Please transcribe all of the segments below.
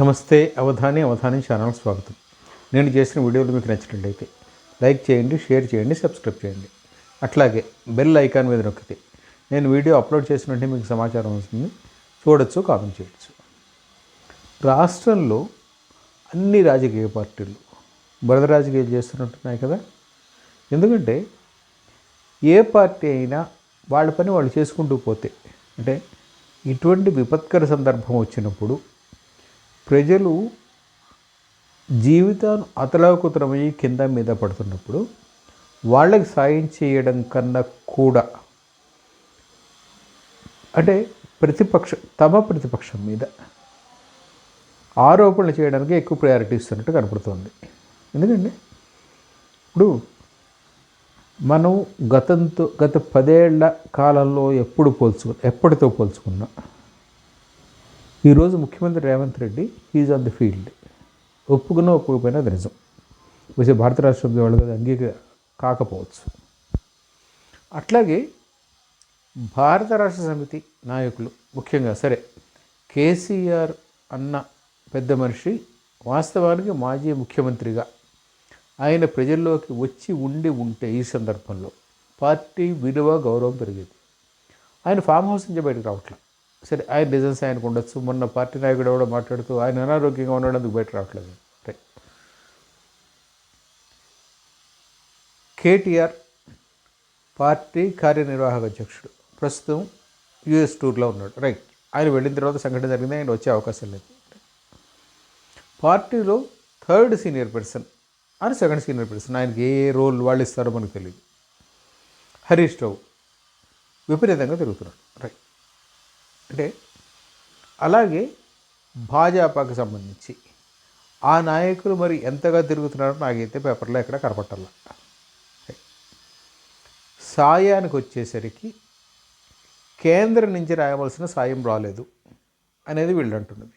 నమస్తే అవధాని అవధాని ఛానల్ స్వాగతం. నేను చేసిన వీడియోలు మీకు నచ్చినట్లయితే లైక్ చేయండి షేర్ చేయండి సబ్స్క్రైబ్ చేయండి. అట్లాగే బెల్ ఐకాన్ మీద నొక్కితే నేను వీడియో అప్లోడ్ చేసినట్టే మీకు సమాచారం వస్తుంది. చూడొచ్చు కామెంట్ చేయొచ్చు. రాష్ట్రంలో అన్ని రాజకీయ పార్టీలు బురద రాజకీయాలు చేస్తున్నట్టున్నాయి కదా. ఎందుకంటే ఏ పార్టీ అయినా వాళ్ళ పని వాళ్ళు చేసుకుంటూ పోతే అంటే ఇటువంటి విపత్కర సందర్భం వచ్చినప్పుడు ప్రజలు జీవితాన్ని అతలాకుతలమయ్యి కింద మీద పడుతున్నప్పుడు వాళ్ళకి సాయం చేయడం కన్నా కూడా అంటే ప్రతిపక్ష తమ ప్రతిపక్షం మీద ఆరోపణలు చేయడానికి ఎక్కువ ప్రయారిటీ ఇస్తున్నట్టు కనపడుతుంది. ఎందుకండి ఇప్పుడు మనం గతంతో గత పదేళ్ళ కాలంలో ఎప్పుడు పోల్చుకు ఎప్పటితో పోల్చుకున్నా ఈరోజు ముఖ్యమంత్రి Revanth Reddy is on the field ఒప్పుకున్న ఒప్పుకపోయినా అది నిజం. వచ్చే భారత రాష్ట్రం వాళ్ళు కదా అంగీక కాకపోవచ్చు. అట్లాగే భారత రాష్ట్ర సమితి నాయకులు ముఖ్యంగా సరే కేసీఆర్ అన్న పెద్ద మనిషి వాస్తవానికి మాజీ ముఖ్యమంత్రిగా. ఆయన ప్రజల్లోకి వచ్చి ఉండి ఉంటే ఈ సందర్భంలో పార్టీ విలువ గౌరవం పెరిగేది. ఆయన ఫామ్ హౌస్ నుంచి బయటకు రావట్లేదు సరే ఆయన రీజన్స్ ఆయనకు ఉండొచ్చు. మొన్న పార్టీ నాయకుడు కూడా మాట్లాడుతూ ఆయన అనారోగ్యంగా ఉండడానికి బయట రావట్లేదు. రైట్. కేటీఆర్ పార్టీ కార్యనిర్వాహక అధ్యక్షుడు. ప్రస్తుతం యుఎస్ టూర్లో ఉన్నాడు. రైట్. ఆయన వెళ్ళిన తర్వాత సంఘటన జరిగింది. ఆయన వచ్చే అవకాశం లేదు. పార్టీలో థర్డ్ సీనియర్ పర్సన్ అని సెకండ్ సీనియర్ పర్సన్. ఆయనకి ఏ రోల్ వాళ్ళు ఇస్తారో మనకు తెలియదు. హరీష్ రావు విపరీతంగా తిరుగుతున్నాడు. రైట్. అంటే అలాగే భాజపాకు సంబంధించి ఆ నాయకులు మరి ఎంతగా తిరుగుతున్నారో నాకైతే పేపర్లో ఎక్కడ కనపట్టాల సాయానికి వచ్చేసరికి కేంద్రం నుంచి రాయవలసిన సాయం రాలేదు అనేది వీళ్ళు అంటున్నది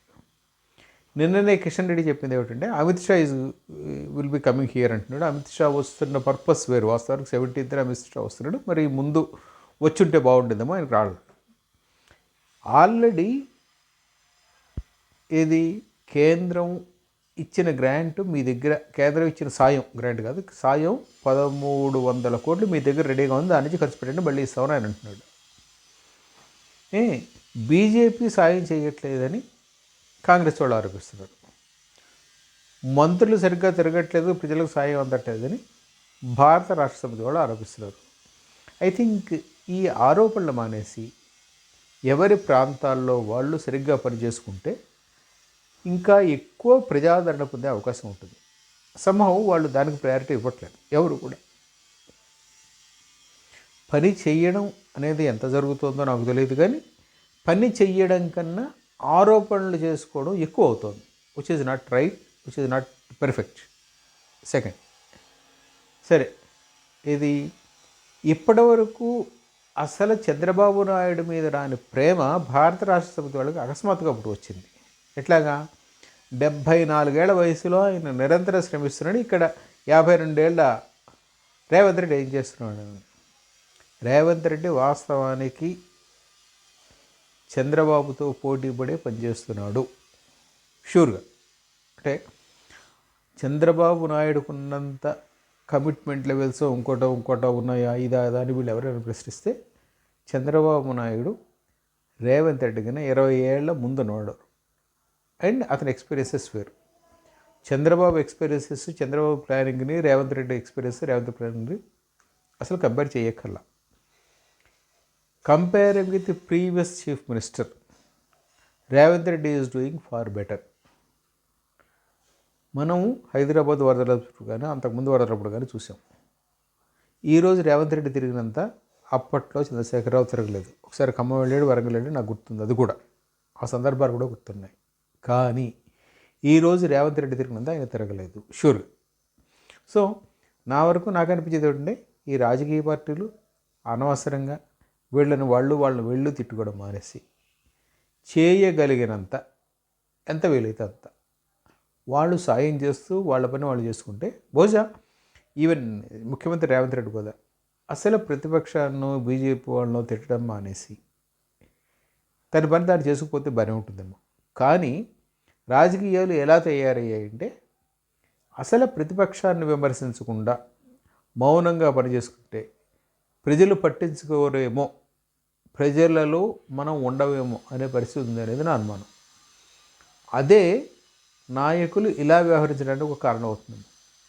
నిన్ననే కిషన్ రెడ్డి చెప్పింది ఏమిటంటే Amit Shah is will be coming here అంటున్నాడు. అమిత్ షా వస్తున్న పర్పస్ వేరు. వాస్తవానికి సెవెంటీన్త్ అమిత్ షా వస్తున్నాడు. మరి ముందు వచ్చుంటే బాగుంటుందేమో ఆయనకు రాలేదు. ఆల్రెడీ ఇది కేంద్రం ఇచ్చిన గ్రాంట్ మీ దగ్గర కేంద్రం ఇచ్చిన సాయం గ్రాంట్ కాదు సాయం పదమూడు వందల కోట్లు మీ దగ్గర రెడీగా ఉంది దాని నుంచి ఖర్చు పెట్టండి మళ్ళీ ఇస్తామని ఆయన అంటున్నాడు. ఏ బీజేపీ సాయం చేయట్లేదని కాంగ్రెస్ వాళ్ళు ఆరోపిస్తున్నారు. మంత్రులు సరిగ్గా తిరగట్లేదు ప్రజలకు సాయం అందట్లేదని భారత రాష్ట్ర సమితి వాళ్ళు ఆరోపిస్తున్నారు. ఐ థింక్ ఈ ఆరోపణలు మానేసి ఎవరి ప్రాంతాల్లో వాళ్ళు సరిగ్గా పనిచేసుకుంటే ఇంకా ఎక్కువ ప్రజాదరణ పొందే అవకాశం ఉంటుంది. సమూహం వాళ్ళు దానికి ప్రయారిటీ ఇవ్వట్లేదు ఎవరు కూడా. పని చేయడం అనేది ఎంత జరుగుతుందో నాకు తెలియదు కానీ పని చెయ్యడం కన్నా ఆరోపణలు చేసుకోవడం ఎక్కువ అవుతుంది. Which is not right which is not perfect second సరే ఇది ఇప్పటివరకు అసలు చంద్రబాబు నాయుడు మీద రాని ప్రేమ భారత రాష్ట్ర సమితి వాళ్ళకి అకస్మాత్తుగా అప్పుడు వచ్చింది. ఎట్లాగా? డెబ్భై నాలుగేళ్ళ వయసులో ఆయన నిరంతరం శ్రమిస్తున్నాడు. ఇక్కడ యాభై రెండేళ్ళ రేవంత్ రెడ్డి ఏం చేస్తున్నాడు? రేవంత్ రెడ్డి వాస్తవానికి చంద్రబాబుతో పోటీ పడే పనిచేస్తున్నాడు షూర్గా అంటే చంద్రబాబు నాయుడుకున్నంత కమిట్మెంట్ లెవెల్స్ ఇంకోటో ఇంకోటో ఉన్నాయా ఇదా అని వీళ్ళు ఎవరైనా ప్రశ్నిస్తే చంద్రబాబు నాయుడు రేవంత్ రెడ్డి కన్నా ఇరవై ఏళ్ళ ముందున్నవాడు అండ్ అతని ఎక్స్పీరియన్సెస్ వేరు. చంద్రబాబు ఎక్స్పీరియన్సెస్ చంద్రబాబు ప్లానింగ్ని రేవంత్ రెడ్డి ఎక్స్పీరియన్స్ రేవంత్ ప్లానింగ్ని అసలు compare చేయక్కర్లా. Comparing with previous chief minister Revanth Reddy is doing far better మనం హైదరాబాద్ వరదలప్పుడు కానీ అంతకుముందు వరదలప్పుడు కానీ చూసాం. ఈరోజు రేవంత్ రెడ్డి తిరిగినంత అప్పట్లో చంద్రశేఖరరావు తిరగలేదు. ఒకసారి ఖమ్మం వెళ్ళాడు వరంగల్ వెళ్ళాడు నాకు గుర్తుంది. అది కూడా ఆ సందర్భాలు కూడా గుర్తున్నాయి. కానీ ఈరోజు రేవంత్ రెడ్డి తిరిగినంత ఆయన తిరగలేదు. షూర్ సో నా వరకు నాకు అనిపించేది ఏంటంటే ఈ రాజకీయ పార్టీలు అనవసరంగా వీళ్ళని వాళ్ళు వాళ్ళని వెళ్ళు తిట్టుకోవడం మానేసి చేయగలిగినంత ఎంత వీలైతే అంత వాళ్ళు సాయం చేస్తూ వాళ్ళ పని వాళ్ళు చేసుకుంటే బహుశా ఈవెన్ ముఖ్యమంత్రి రేవంత్ రెడ్డి కూడా అసలు ప్రతిపక్షాలను బీజేపీ వాళ్ళను తిట్టడం మానేసి తన పని దాన్ని చేసుకుపోతే బాగానే ఉంటుందేమో. కానీ రాజకీయాలు ఎలా తయారయ్యాయంటే అసలు ప్రతిపక్షాన్ని విమర్శించకుండా మౌనంగా పనిచేసుకుంటే ప్రజలు పట్టించుకోరేమో ప్రజలలో మనం ఉండవేమో అనే పరిస్థితి ఉంది అనేది నా అనుమానం. అదే నాయకులు ఇలా వ్యవహరించడానికి ఒక కారణం అవుతుంది.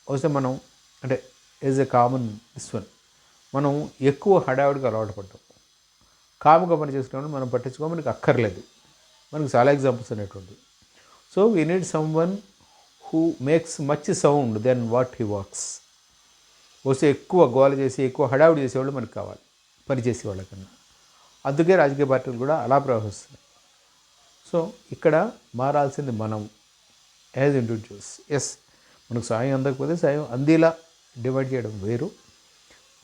బహుశా మనం అంటే is a common this one మనం ఎక్కువ హడావిడికి అలవాటు పడ్డాం కాముగా పని చేసుకున్నప్పుడు మనం పట్టించుకో మనకి అక్కర్లేదు. మనకి చాలా ఎగ్జాంపుల్స్ అనేటువంటి. So we need someone who makes much sound then what he works వస్తే ఎక్కువ గోల చేసి ఎక్కువ హడావుడి చేసేవాళ్ళు మనకు కావాలి పని చేసేవాళ్ళకన్నా అందుకే రాజకీయ పార్టీలు కూడా అలా ప్రవహిస్తున్నాయి సో ఇక్కడ మారాల్సింది మనం. యాజ్ ఇండివిజువల్స్ ఎస్ మనకు సాయం అందకపోతే సాయం అందేలా డివైడ్ చేయడం వేరు.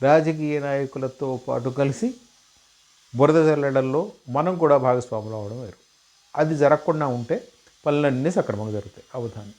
రాజకీయ నాయకులతో పాటు కలిసి బురద చల్లడంలో మనం కూడా భాగస్వాములు అవడం వేరు. అది జరగకుండా ఉంటే పనులన్నీ సక్రమంగా జరుగుతాయి. అవధానం.